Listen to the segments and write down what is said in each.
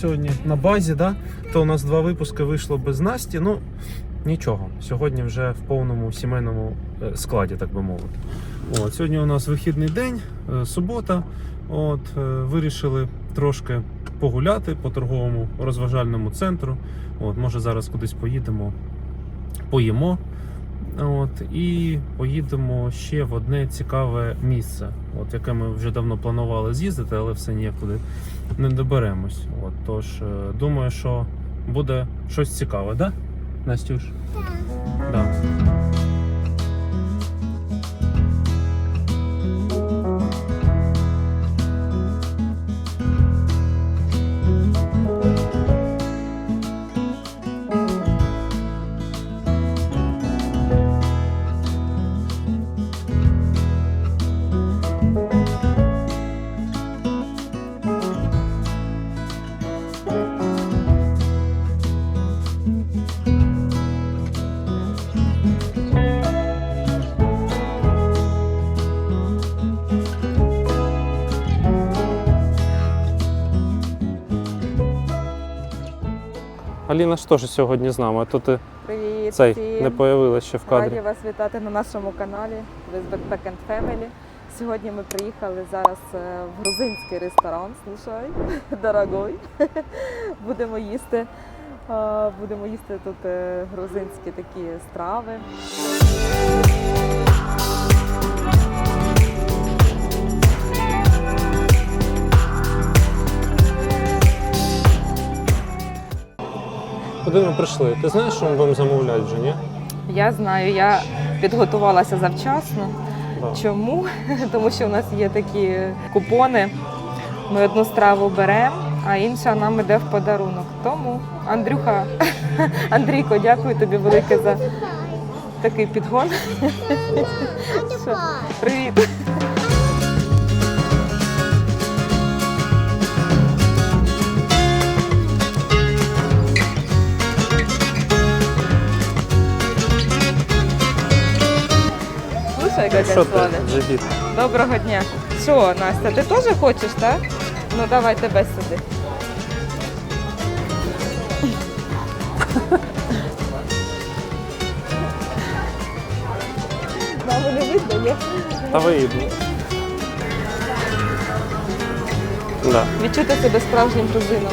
сьогодні на базі, да? то у нас два випуски вийшло без Насті. Ну нічого. Сьогодні вже в повному сімейному е, складі, так би мовити. От, сьогодні у нас вихідний день, е, субота. От, е, вирішили трошки погуляти по торговому розважальному центру. От, може зараз кудись поїдемо, поїмо. От, і поїдемо ще в одне цікаве місце, от, яке ми вже давно планували з'їздити, але все ніякуди не доберемось. От, тож е, думаю, що буде щось цікаве, да? Настюш? Так. Да. Аліна ж теж сьогодні з нами, ти Привіт цей всім. не появилась ще в Раді вас вітати на нашому каналі with Backpack and Family. Сьогодні ми приїхали зараз е, в грузинський ресторан. Слушай, дорогой. Будемо їсти. е, Будемо їсти тут е, грузинські такі страви. Куди ми прийшли? Ти знаєш, що ми будемо замовляти вже, ні? Я знаю, я підготувалася завчасно. Да. Чому? Тому що у нас є такі купони. Ми одну страву беремо, а інша нам іде в подарунок. Тому, Андрюха, Андрійко, дякую тобі велике за такий підгон. Що? Привіт. Як Що ти? Доброго дня. Що, Настя, ти теж хочеш, так? Ну давай тебе сюди. Маму не видно, ні? Та виїдно. Да. Відчути себе справжнім грузином.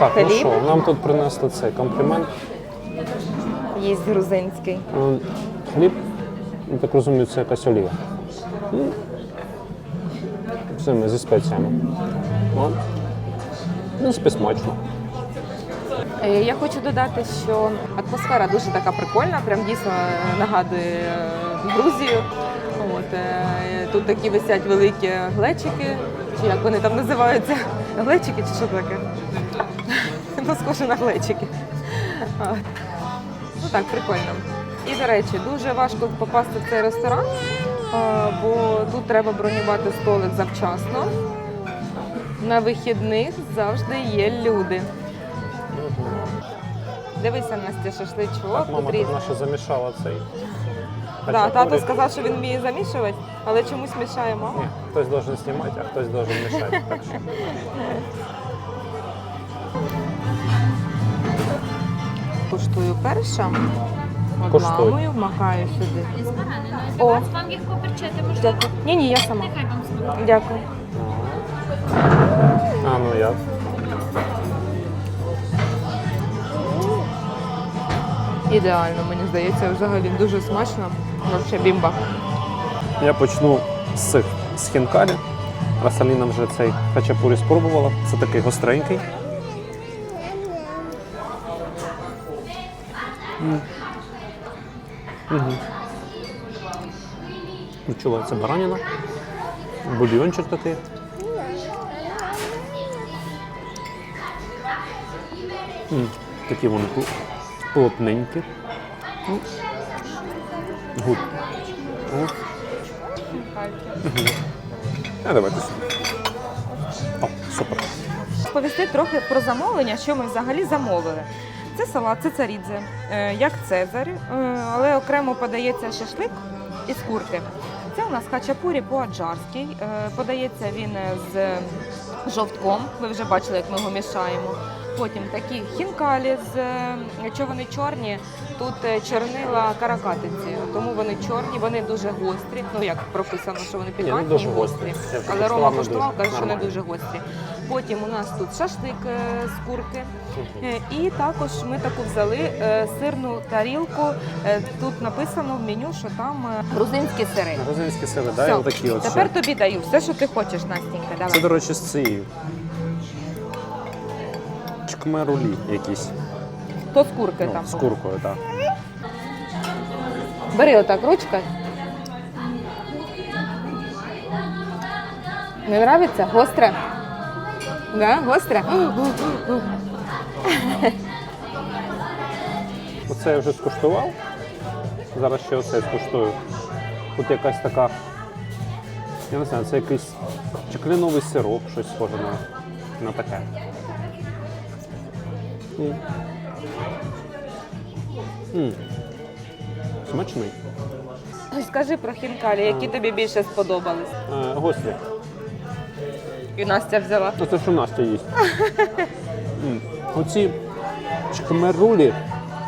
Так, ну Хліб. що, нам тут принесли цей комплімент. Їсть грузинський. Ну, Хліб, я так розумію, це якась олія. Ну, Цими зі спеціями. Ну, в принципі, смачно. Е, Я хочу додати, що атмосфера дуже така прикольна, прям дійсно е, нагадує е, Грузію. От, е, тут такі висять великі глечики, чи як вони там називаються? Глечики чи що таке? Ну, схоже на глечики. Ну так, прикольно. І, до речі, дуже важко попасти в цей ресторан, бо тут треба бронювати столик завчасно. На вихідних завжди є люди. Дивися, Настя, шашличок. Так, мама тут наша замішала цей. Да, тато сказав, що він вміє замішувати, але чомусь мішає мама. Ні, хтось должен знімати, а хтось должен мішати. Так що. Куштую перша. Коштуй. Обламую, макаю сюди. О, Вам їх поперчити можна? дякую. Ні, ні, я сама. Нехай вам смакує. Дякую. А, ну як? Ідеально, мені здається, взагалі дуже смачно. Вообще бімба. Я почну з цих з хінкалі. Раз Аліна вже цей хачапурі спробувала. Це такий гостренький. Відчувається бараніна, бульйончик такий. М, Такі вони плотненькі. Гуд. Гуд. А давайте. О, супер. Повісти трохи про замовлення, що ми взагалі замовили. Це салат, це царідзе, е, як цезарь, е, але окремо подається шашлик із курки. Це у нас хачапурі по-аджарськи. Е, Подається він з жовтком. Ви вже бачили, як ми його мішаємо. Потім такі хінкалі з якщо вони чорні, тут чорнила каракатиці, тому вони чорні, вони дуже гострі. Ну як прописано, що вони ну, дуже гострі. Але Рома коштував, каже, що не дуже гострі. Потім у нас тут шашлик е, з курки. Е, І також ми таку взяли е, сирну тарілку. Тут написано в меню, що там грузинські сири. Грузинські сили, да, Все. і отакі от. Тепер ще. тобі даю все, що ти хочеш, Настенька. Це, до речі, з цією. Чкмерулі якісь. То з курки Ну, там. з куркою, так. Бери отак ручка. Не нравиться? Гостре? Да, гостре? Оце я вже скуштував. Зараз ще оце скуштую. Тут якась така. Я не знаю, це якийсь чи кленовий сироп, щось схоже на, на таке. М. М. Смачний. Скажи про хінкалі, які тобі більше сподобались. Е, гострі. І Настя взяла. Ну, це що Настя їсть. Оці чкмерулі,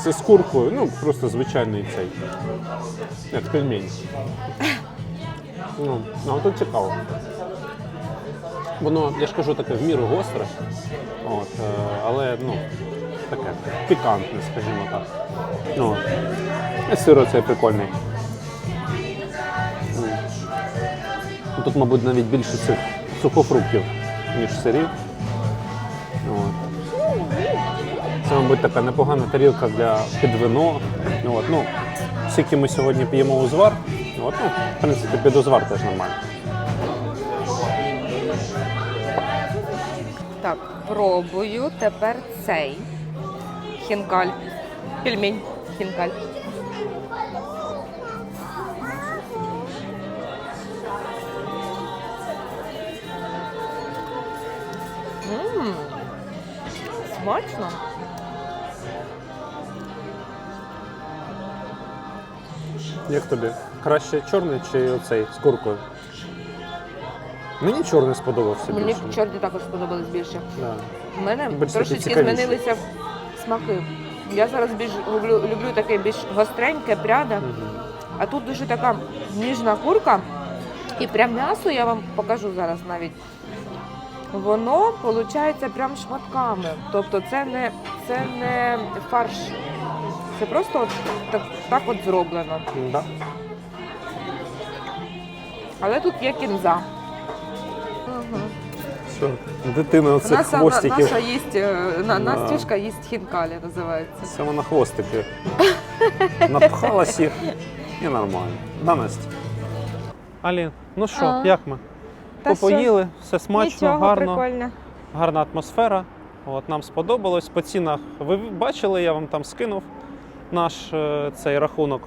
це з куркою, ну просто звичайний цей. Як пельмень. Ну, а от цікаво. Воно, я ж кажу, таке в міру гостре, от, е, але ну, таке пікантне, скажімо так. Ну, сиро цей прикольний. Ну, Тут, мабуть, навіть більше цих сухофруктів, ніж сирів. От. Це, мабуть, така непогана тарілка для під вино. От. Ну, скільки ми сьогодні п'ємо узвар, от, ну, в принципі, під узвар теж нормально. Так, пробую тепер цей хінкаль. Пельмень хінкаль. Смачно. Як тобі? Краще чорний чи оцей з куркою? Мені чорний сподобався Мені більше. чорні також сподобались більше. Да. У мене Більш трошечки змінилися смаки. Я зараз більш люблю, люблю таке більш гостреньке, пряде. Мгм. А тут дуже така ніжна курка. І прям м'ясо я вам покажу зараз навіть. Воно виходить прям шматками. Тобто це не, це не фарш. Це просто от так, так от зроблено. Да. Але тут є кінза. Угу. Що, дитина оцих Наша, хвостиків. наша їсть, е, на, Да. Настюшка їсть хінкалі, називається. Це вона хвостики. Напхалась їх і нормально. Да, Настя? Алін, ну що, як ми? Та Попоїли, все смачно, Нічого, гарно, прикольно. гарна атмосфера. От, нам сподобалось. По цінах ви бачили, я вам там скинув наш е, цей рахунок.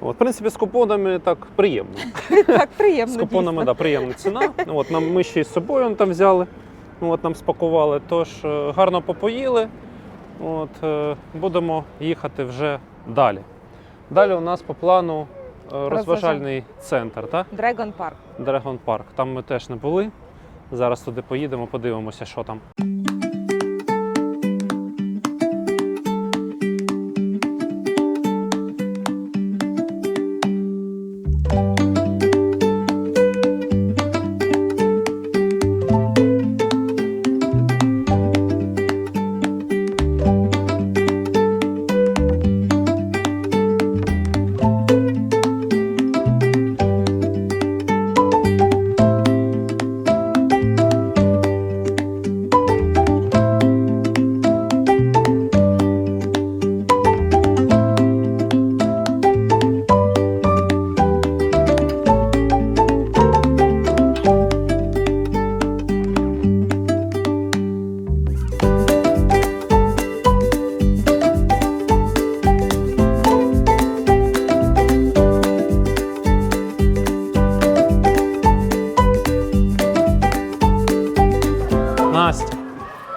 От, в принципі, з купонами так приємно. Так приємно. З купонами дійсно. да, приємна ціна. От, нам, ми ще й з собою он там взяли, от, нам спакували. Тож е, гарно попоїли. От, е, будемо їхати вже далі. Далі у нас по плану розважальний центр, так? Dragon Park. Dragon Park. Там ми теж не були. Зараз туди поїдемо, подивимося, що там.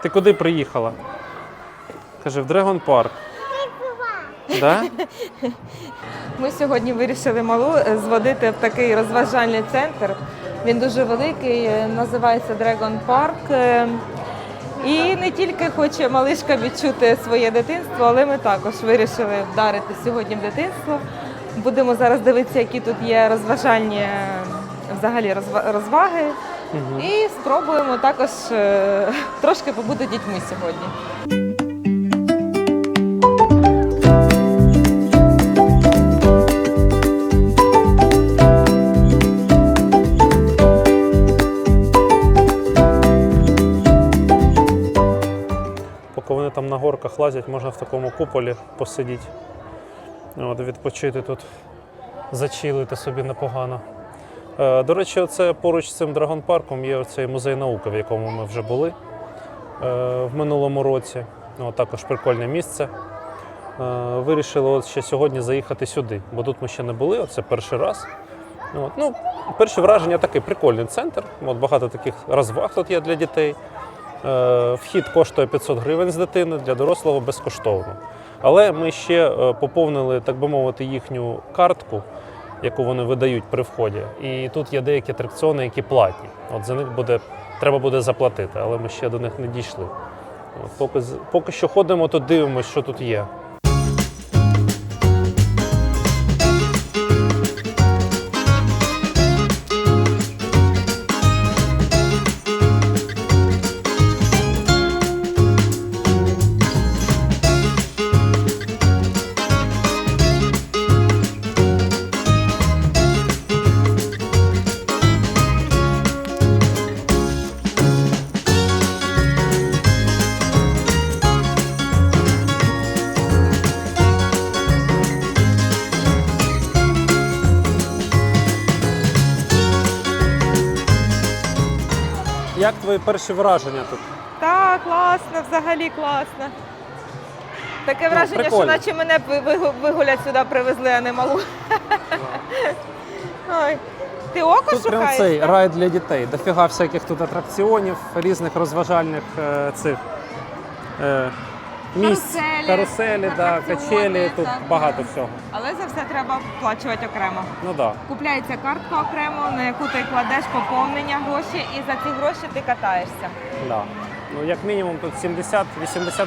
Ти куди приїхала? Кажи, в Дрегон Парк. Да? Ми сьогодні вирішили малу е, зводити в такий розважальний центр. Він дуже великий, е, називається Dragon Park. Е, І не тільки хоче малишка відчути своє дитинство, але ми також вирішили вдарити сьогодні в дитинство. Будемо зараз дивитися, які тут є розважальні взагалі розва- розваги. Мгм. І спробуємо також е, трошки побути дітьми сьогодні. Поки вони там на горках лазять, можна в такому куполі посидіти. От, відпочити тут, зачилити собі непогано. Е, До речі, це поруч з цим драгонпарком є цей музей науки, в якому ми вже були е, в минулому році. От, також прикольне місце. Е, Вирішили от ще сьогодні заїхати сюди, бо тут ми ще не були, це перший раз. От, ну, перші враження такий прикольний центр. От, багато таких розваг тут є для дітей. Вхід коштує 500 гривень з дитини, для дорослого безкоштовно. Але ми ще поповнили, так би мовити, їхню картку, яку вони видають при вході. І тут є деякі атракціони, які платні. От за них буде, треба буде заплатити, але ми ще до них не дійшли. От поки, поки що ходимо, то дивимося, що тут є. Твої перші враження тут? Так, класно, взагалі класно. Таке враження, що наче мене вигу- вигулять сюди привезли, а не малу. Ой. Ти око Тут прям шукаєш? цей рай для дітей. Дофіга всяких тут атракціонів, різних розважальних е, цих е, місць, Каруселі, каруселі, да, качелі, тут так, багато всього. Але за все треба сплачувати окремо. Ну так. Купляється картка окремо, на яку ти кладеш поповнення гроші, і за ці гроші ти катаєшся. Да, да. Ну, як мінімум тут 70-80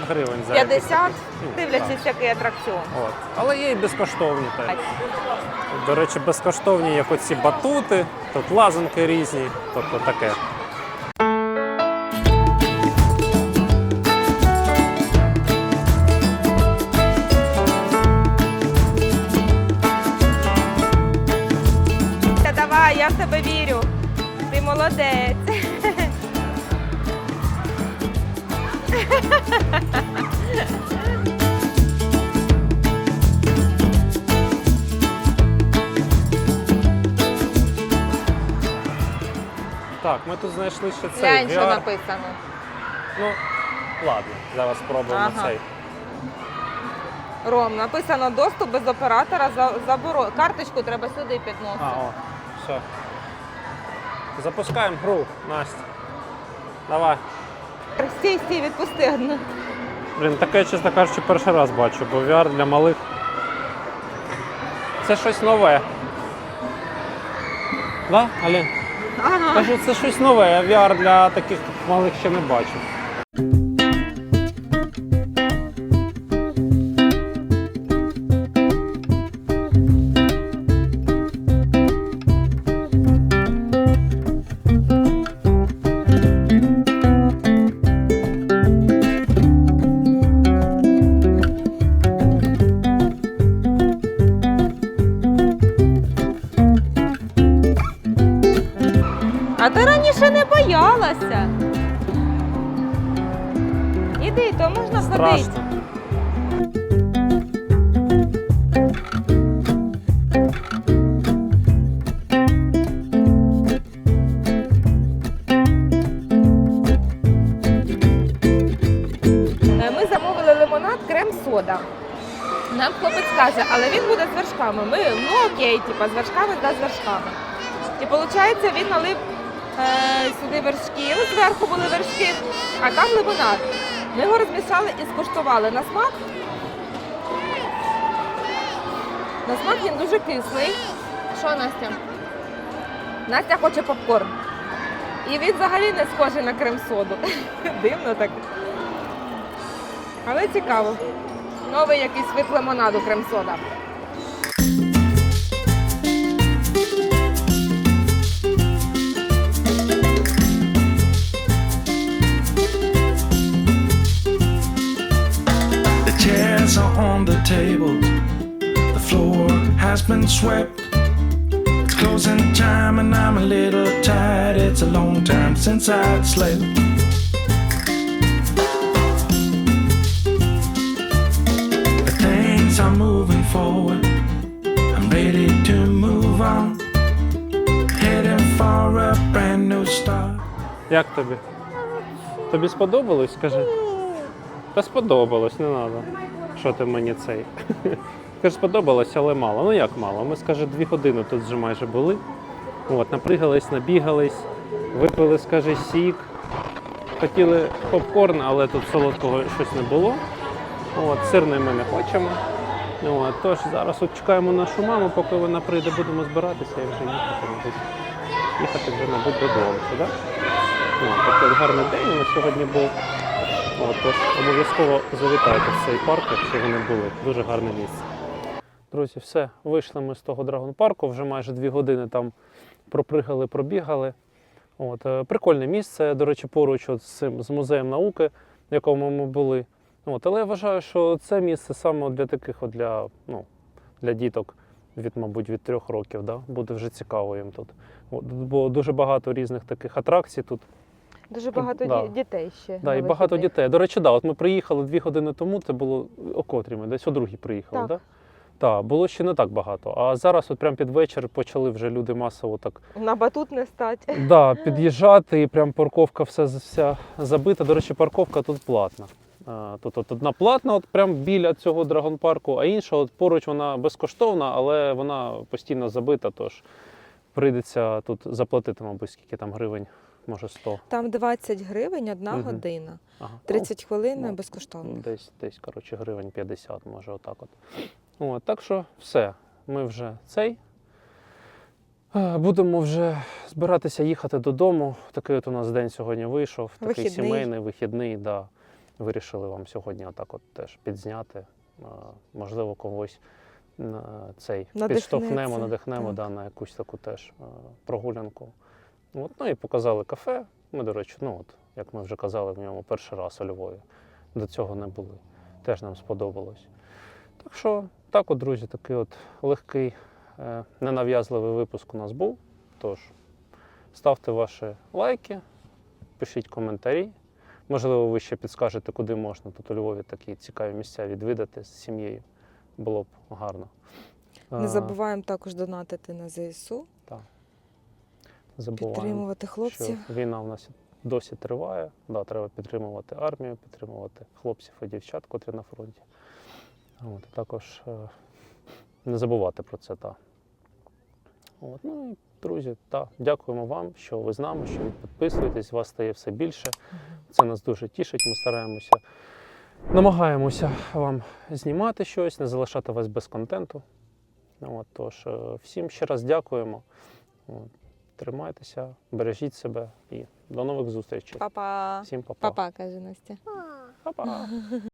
гривень за 50, якийсь такий, ну, дивлячись, який атракціон. От. Але є і безкоштовні теж. До речі, безкоштовні як оці батути, тут лазанки різні, тобто таке. Я в тебе вірю. Ти молодець. Так, ми тут знайшли ще цей Глянь, що VR. написано. Ну, ладно, зараз спробуємо Ага. цей. Ром, написано доступ без оператора за заборо. Карточку треба сюди підносити. А, о, все. Запускаємо гру, Настя. Давай. Стій, стій, відпусти одну. Блін, таке, чесно кажучи, перший раз бачу, бо VR для малих. Це щось нове. Да, Алін? Ага. Кажу, це щось нове, а VR для таких малих ще не бачу. Нам хлопець каже, але він буде з вершками. Ми ну окей, типа з вершками та з вершками. І виходить, він налив е, сюди вершки, ну, зверху були вершки, а там лимонад. Ми його розмішали і скуштували на смак. На смак він дуже кислий. Що, Настя? Настя хоче попкорн. І він взагалі не схожий на крем-соду. Дивно так. Але цікаво. Новий якийсь вид лимонаду крем-сода. The chairs are on the table. The floor has been swept. It's closing time and I'm a little tired. It's a long time since I've slept. Are moving forward. I'm ready to move on. Heading for a brand new start. Як тобі? Тобі сподобалось, скажи? Та сподобалось, не треба. Що ти мені цей? Скажи, сподобалось, але мало. Ну як мало? Ми, скажи, дві години тут вже майже були. От, напригались, набігались, випили, скажи, сік. Хотіли попкорн, але тут солодкого щось не було. От, сирний ми не хочемо. От, тож зараз от чекаємо нашу маму, поки вона прийде, будемо збиратися і вже їхати, мабуть. Їхати вже, мабуть, додому. Так? Ну, такий гарний день у нас сьогодні був. От, тож обов'язково завітайте в цей парк, якщо ви не були. Дуже гарне місце. Друзі, все, вийшли ми з того драгон-парку, вже майже дві години там пропригали, пробігали. От, е, прикольне місце, до речі, поруч от з, цим, з музеєм науки, в якому ми були. От, але я вважаю, що це місце саме для таких, от для, ну, для діток від, мабуть, від трьох років. Да? Буде вже цікаво їм тут. От, бо дуже багато різних таких атракцій тут. Дуже багато Да. ді- дітей ще. Да, і багато дітей. До речі, да, от ми приїхали дві години тому, це було о котрій ми, десь о другій приїхали, Так. так? Так, було ще не так багато. А зараз, от прямо під вечір, почали вже люди масово так На батут не стать. да, під'їжджати, і прям парковка вся, вся забита. До речі, парковка тут платна. Тут одна платна, от прямо біля цього драгонпарку, а інша от поруч вона безкоштовна, але вона постійно забита, тож прийдеться тут заплатити, мабуть, скільки там гривень, може 100. Там 20 гривень одна Мгм. година. Ага. 30 хвилин ну, безкоштовно. Десь, десь, коротше, гривень 50, може, отак от. от. Так що все, ми вже цей. Будемо вже збиратися їхати додому. Такий от у нас день сьогодні вийшов. Такий Вихідний. сімейний, вихідний, да. Вирішили вам сьогодні отак от теж підзняти. Е, Можливо, когось е, цей Надихнеться, підштовхнемо, надихнемо да, на якусь таку теж е, прогулянку. От, ну і показали кафе. Ми, до речі, ну от, як ми вже казали, в ньому перший раз у Львові. До цього не були. Теж нам сподобалось. Так що, так от, друзі, такий от легкий, ненав'язливий випуск у нас був. Тож, ставте ваші лайки, пишіть коментарі. Можливо, ви ще підскажете, куди можна тут у Львові такі цікаві місця відвідати з сім'єю. Було б гарно. Не Е, забуваємо також донатити на ЗСУ, забуваємо. підтримувати хлопців. що війна в нас досі триває. Да, треба підтримувати армію, підтримувати хлопців і дівчат, котрі на фронті. От, також е, не забувати про це. Та. От, ну і друзі, та, дякуємо вам, що ви з нами, що ви підписуєтесь, вас стає все більше. Це нас дуже тішить. Ми стараємося, намагаємося вам знімати щось, не залишати вас без контенту. От, тож, е, всім ще раз дякуємо. От, Тримайтеся, бережіть себе і до нових зустрічей. Па-па. Всім па-па. Па-па, каже Настя. Па-па.